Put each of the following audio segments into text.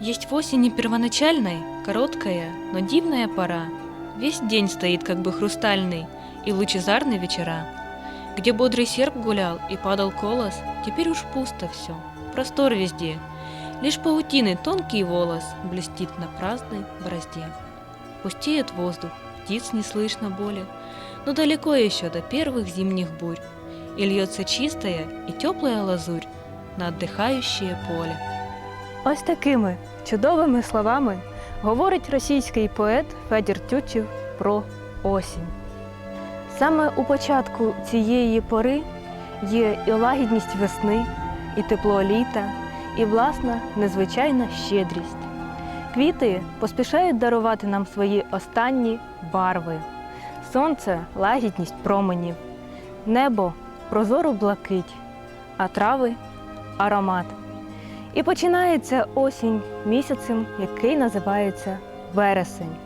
Есть в осени первоначальной, короткая, но дивная пора. Весь день стоит как бы хрустальный и лучезарный вечера. Где бодрый серп гулял и падал колос, теперь уж пусто все, простор везде. Лишь паутины тонкий волос блестит на праздной борозде. Пустеет воздух, птиц не слышно боли, но далеко еще до первых зимних бурь, и льется чистая и теплая лазурь на отдыхающее поле. Ось такими чудовими словами говорить російський поет Федір Тютчев про осінь. Саме у початку цієї пори є і лагідність весни, і тепло літа, і власна незвичайна щедрість. Квіти поспішають дарувати нам свої останні барви. Сонце лагідність променів, небо прозору блакить, а трави аромат. І починається осінь місяцем, який називається вересень.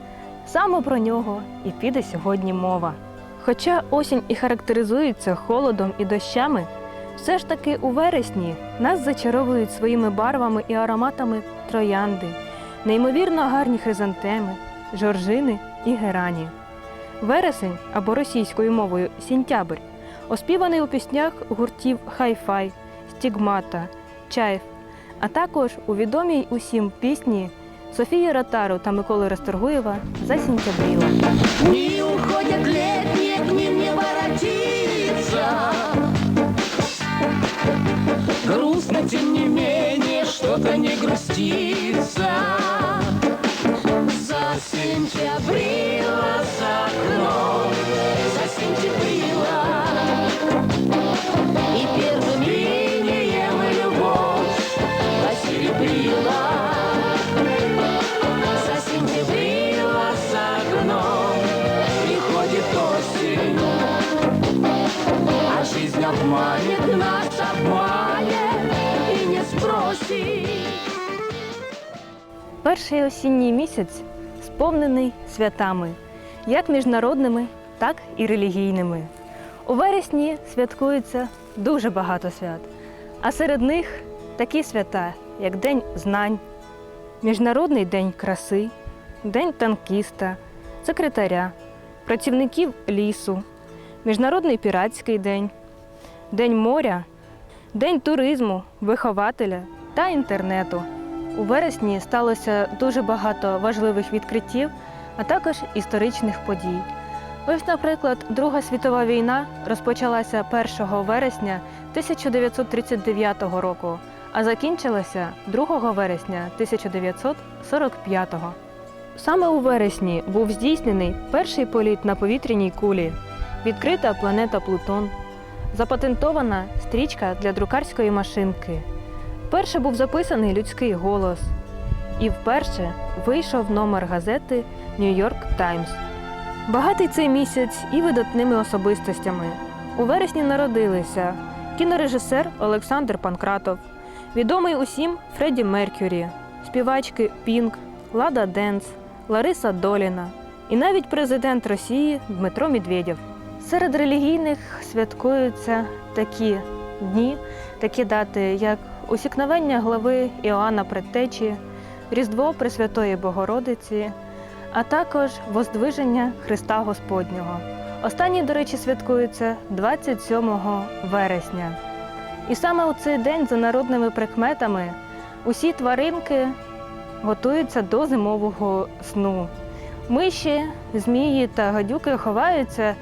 Саме про нього і піде сьогодні мова. Хоча осінь і характеризується холодом і дощами, все ж таки у вересні нас зачаровують своїми барвами і ароматами троянди, неймовірно гарні хризантеми, жоржини і герані. Вересень або російською мовою сінтябрь оспіваний у піснях гуртів Хай-Фай, Стігмата, Чайф, а також у відомій усім пісні Софії Ротару та Миколи Расторгуєва за сінтябріла. Не уходят летние, к ним не воротиться. Грустно, тем не менее, что-то не грустится. За сентябрила Перший осінній місяць сповнений святами, як міжнародними, так і релігійними. У вересні святкується дуже багато свят, а серед них такі свята, як День знань, Міжнародний день краси, День танкіста, секретаря, працівників лісу, Міжнародний піратський день, День моря, День туризму, вихователя та інтернету. У вересні сталося дуже багато важливих відкриттів, а також історичних подій. Ось, наприклад, Друга світова війна розпочалася 1 вересня 1939 року, а закінчилася 2 вересня 1945. Саме у вересні був здійснений перший політ на повітряній кулі, відкрита планета Плутон, запатентована стрічка для друкарської машинки. Вперше був записаний людський голос, і вперше вийшов номер газети Нью-Йорк Таймс. Багатий цей місяць і видатними особистостями. У вересні народилися кінорежисер Олександр Панкратов, відомий усім Фредді Меркюрі, співачки Пінк, Лада Денс, Лариса Доліна і навіть президент Росії Дмитро Медведєв. Серед релігійних святкуються такі дні, такі дати, як усікновення глави Іоанна Предтечі, Різдво Пресвятої Богородиці, а також Воздвиження Христа Господнього. Останній, до речі, святкується 27 вересня. І саме у цей день за народними прикметами усі тваринки готуються до зимового сну. Миші, змії та гадюки ховаються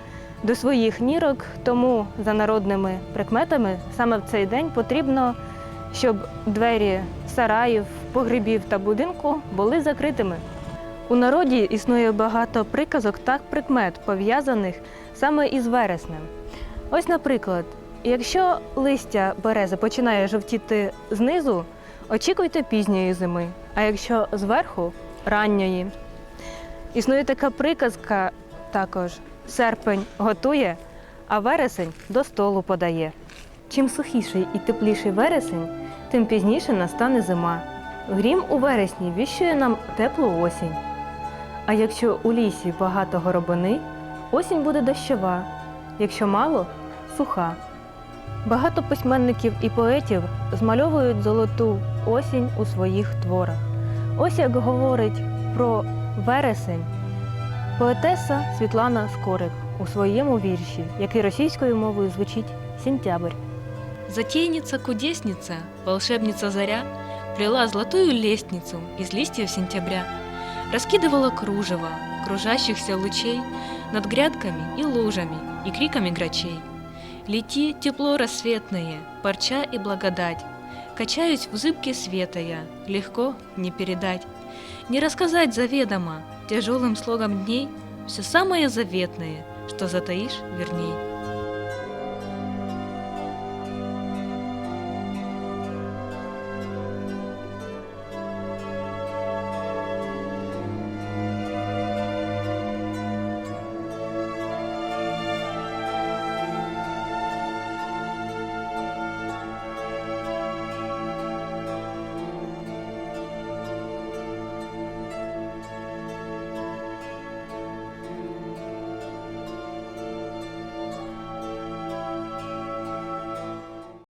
до своїх нірок, тому за народними прикметами саме в цей день потрібно, щоб двері сараїв, погребів та будинку були закритими. У народі існує багато приказок та прикмет, пов'язаних саме із вереснем. Ось, наприклад, якщо листя берези починає жовтіти знизу, очікуйте пізньої зими, а якщо зверху ранньої. Існує така приказка також: серпень готує, а вересень до столу подає. Чим сухіший і тепліший вересень, тим пізніше настане зима. Грім у вересні віщує нам теплу осінь. А якщо у лісі багато горобини, осінь буде дощова, якщо мало суха. Багато письменників і поетів змальовують золоту осінь у своїх творах. Ось як говорить про вересень поетеса Світлана Скорик у своєму вірші, який російською мовою звучить Сентябрь. Затейница-кудесница, волшебница заря, плела золотую лестницу из листьев сентября, раскидывала кружево кружащихся лучей над грядками и лужами и криками грачей. Лети, тепло рассветное, парча и благодать, качаюсь в зыбке света я, легко не передать, не рассказать заведомо тяжелым слогом дней все самое заветное, что затаишь верней.